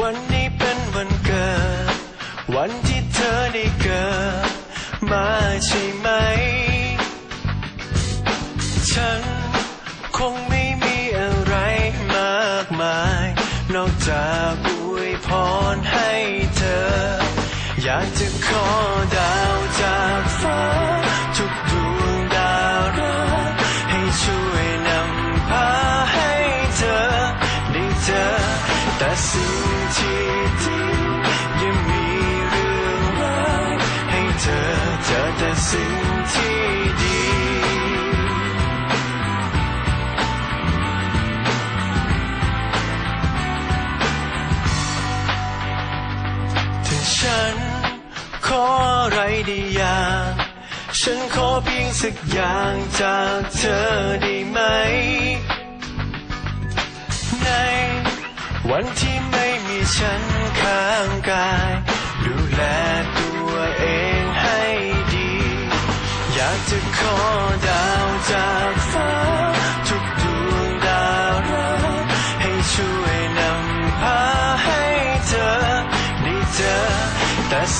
วันนี้เป็นวันเกิด วันที่เธอได้เกิด มาใช่ไหม ฉันคงไม่มีอะไรมากมาย นอกจากอวยพรให้เธอ อยากจะขอดาวจากฟ้าทุกดวงดาวรักให้ช่ว สิ่งที่ดีถ้าฉันขออะไรได้อย่างฉันขอเพียงสักอย่างจากเธอได้ไหม ในวันที่ไม่มีฉันข้างกาย ดูแล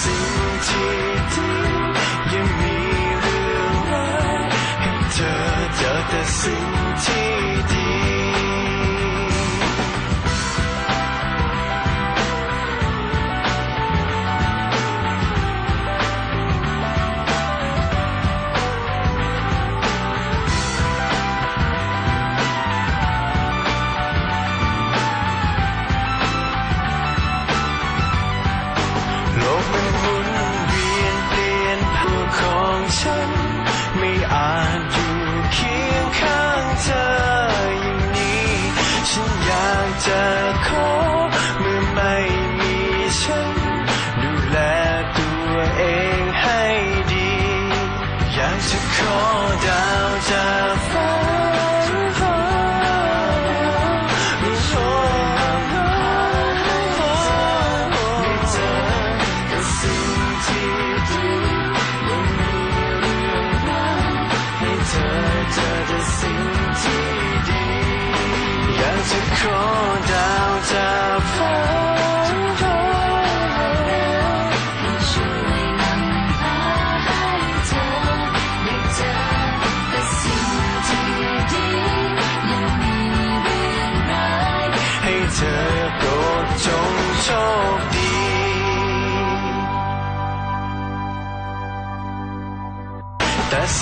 สิ่งที่ดียังมีากจะ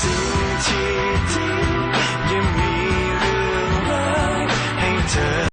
แต่สิ่งที่ดี